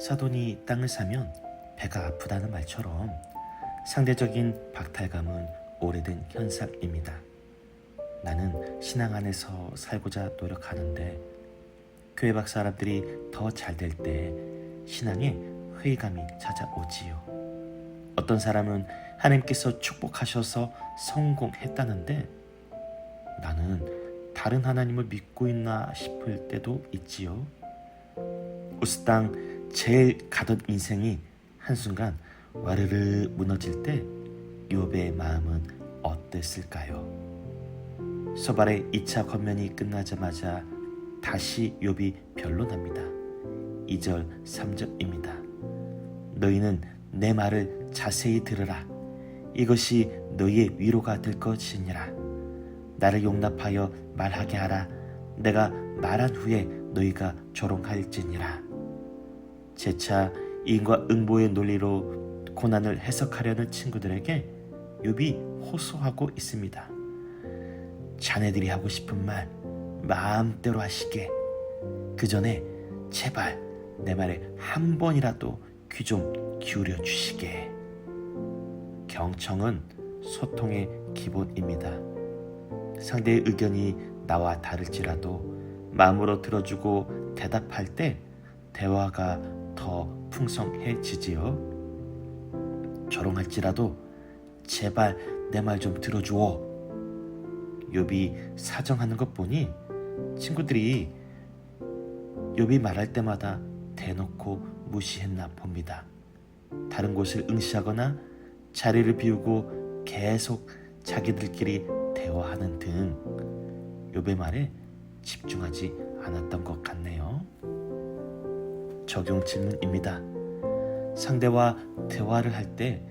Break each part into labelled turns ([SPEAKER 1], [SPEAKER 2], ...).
[SPEAKER 1] 사돈이 땅을 사면 배가 아프다는 말처럼 상대적인 박탈감은 오래된 현상입니다. 나는 신앙 안에서 살고자 노력하는데 교회 박 사람들이 더 잘 될 때 신앙에 회의감이 찾아오지요. 어떤 사람은 하나님께서 축복하셔서 성공했다는데 나는 다른 하나님을 믿고 있나 싶을 때도 있지요. 우스땅 제일 가던 인생이 한순간 와르르 무너질 때 욥의 마음은 어땠을까요? 소발의 2차 권면이 끝나자마자 다시 욥이 변론합니다. 2절 3절입니다. 너희는 내 말을 자세히 들으라. 이것이 너희의 위로가 될 것이니라. 나를 용납하여 말하게 하라. 내가 말한 후에 너희가 조롱할지니라. 재차 인과 응보의 논리로 고난을 해석하려는 친구들에게 욥이 호소하고 있습니다. 자네들이 하고 싶은 말 마음대로 하시게. 그 전에 제발 내 말에 한 번이라도 귀 좀 기울여 주시게. 경청은 소통의 기본입니다. 상대의 의견이 나와 다를지라도 마음으로 들어주고 대답할 때 대화가 더 풍성해지지요. 조롱할지라도 제발 내 말 좀 들어주오. 욥이 사정하는 것 보니 친구들이 욥이 말할 때마다 대놓고 무시했나 봅니다. 다른 곳을 응시하거나 자리를 비우고 계속 자기들끼리 대화하는 등 욥의 말에 집중하지 않았던 것 같네요. 적용 질문입니다. 상대와 대화를 할 때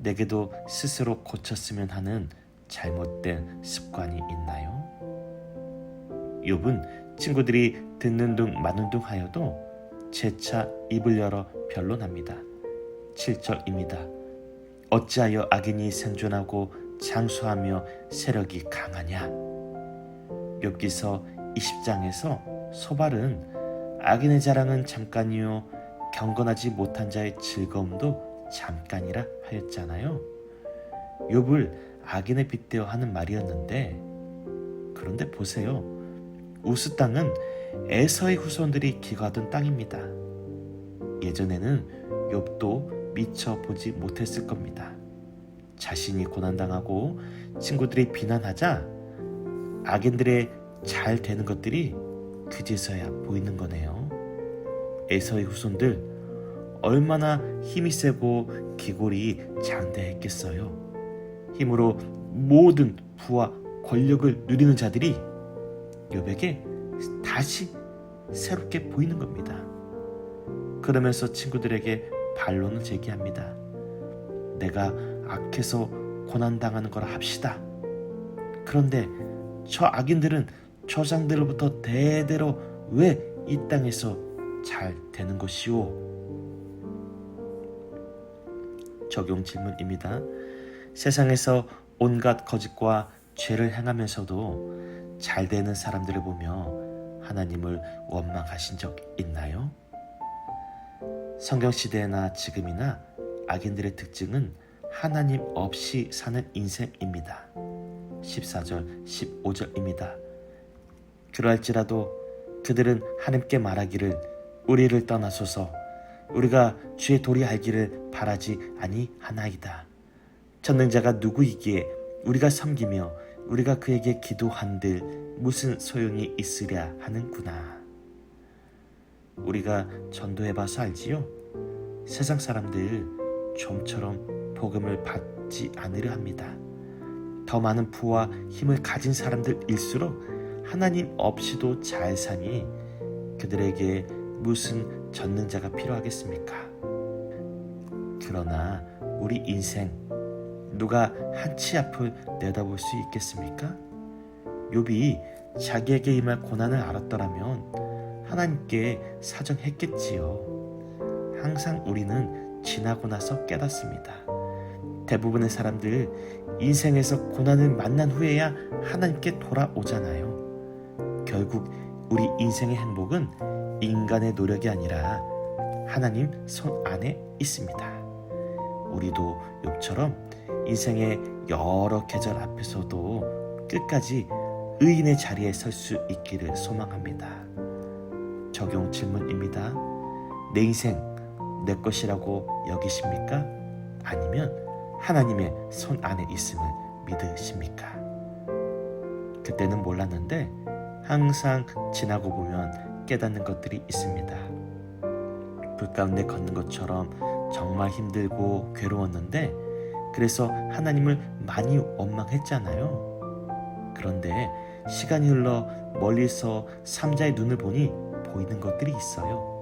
[SPEAKER 1] 내게도 스스로 고쳤으면 하는 잘못된 습관이 있나요? 욥은 친구들이 듣는 둥 마는 둥 하여도 재차 입을 열어 변론합니다. 7절입니다. 어찌하여 악인이 생존하고 장수하며 세력이 강하냐? 욥기서 20장에서 소발은 악인의 자랑은 잠깐이요 경건하지 못한 자의 즐거움도 잠깐이라 하였잖아요. 욥을 악인에 빗대어 하는 말이었는데 그런데 보세요. 우스 땅은 에서의 후손들이 기거하던 땅입니다. 예전에는 욥도 미처 보지 못했을 겁니다. 자신이 고난당하고 친구들이 비난하자 악인들의 잘 되는 것들이 그제서야 보이는 거네요. 에서의 후손들 얼마나 힘이 세고 기골이 장대했겠어요. 힘으로 모든 부와 권력을 누리는 자들이 욥에게 다시 새롭게 보이는 겁니다. 그러면서 친구들에게 반론을 제기합니다. 내가 악해서 고난당하는 거라 합시다. 그런데 저 악인들은 조상들로부터 대대로 왜 이 땅에서 잘 되는 것이오? 적용 질문입니다. 세상에서 온갖 거짓과 죄를 행하면서도 잘 되는 사람들을 보며 하나님을 원망하신 적 있나요? 성경 시대나 지금이나 악인들의 특징은 하나님 없이 사는 인생입니다. 14절, 15절입니다. 그러할지라도 그들은 하나님께 말하기를 우리를 떠나소서 우리가 주의 도리 알기를 바라지 아니하나이다. 전능자가 누구이기에 우리가 섬기며 우리가 그에게 기도한들 무슨 소용이 있으랴 하는구나. 우리가 전도해봐서 알지요. 세상 사람들 좀처럼 복음을 받지 않으려 합니다. 더 많은 부와 힘을 가진 사람들일수록 하나님 없이도 잘 사니 그들에게 무슨 전능자가 필요하겠습니까? 그러나 우리 인생 누가 한치 앞을 내다볼 수 있겠습니까? 욥이 자기에게 임할 고난을 알았더라면 하나님께 사정했겠지요. 항상 우리는 지나고 나서 깨닫습니다. 대부분의 사람들 인생에서 고난을 만난 후에야 하나님께 돌아오잖아요. 결국 우리 인생의 행복은 인간의 노력이 아니라 하나님 손 안에 있습니다. 우리도 욥처럼 인생의 여러 계절 앞에서도 끝까지 의인의 자리에 설 수 있기를 소망합니다. 적용 질문입니다. 내 인생 내 것이라고 여기십니까? 아니면 하나님의 손 안에 있음을 믿으십니까? 그때는 몰랐는데 항상 지나고 보면 깨닫는 것들이 있습니다. 불 가운데 걷는 것처럼 정말 힘들고 괴로웠는데 그래서 하나님을 많이 원망했잖아요. 그런데 시간이 흘러 멀리서 삼자의 눈을 보니 보이는 것들이 있어요.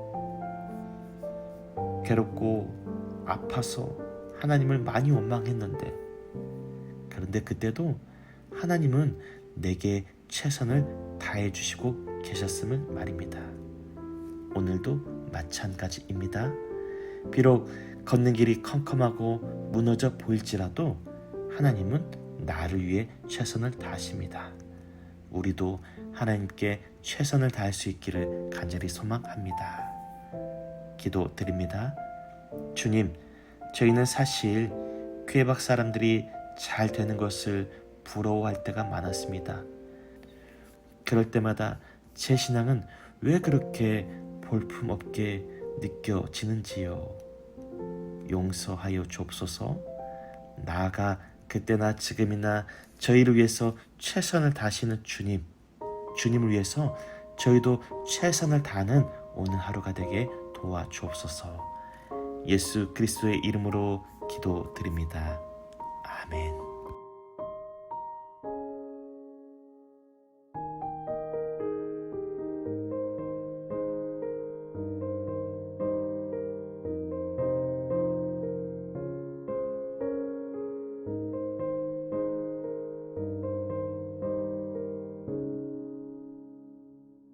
[SPEAKER 1] 괴롭고 아파서 하나님을 많이 원망했는데 그런데 그때도 하나님은 내게 최선을 다해 주시고 계셨음을 말입니다. 오늘도 마찬가지입니다. 비록 걷는 길이 컴컴하고 무너져 보일지라도 하나님은 나를 위해 최선을 다하십니다. 우리도 하나님께 최선을 다할 수 있기를 간절히 소망합니다. 기도 드립니다. 주님, 저희는 사실 쾌박 사람들이 잘 되는 것을 부러워할 때가 많았습니다. 그럴 때마다 제 신앙은 왜 그렇게 볼품없게 느껴지는지요. 용서하여 주옵소서. 나아가 그때나 지금이나 저희를 위해서 최선을 다하시는 주님, 주님을 위해서 저희도 최선을 다하는 오늘 하루가 되게 도와주옵소서. 예수 그리스도의 이름으로 기도드립니다. 아멘.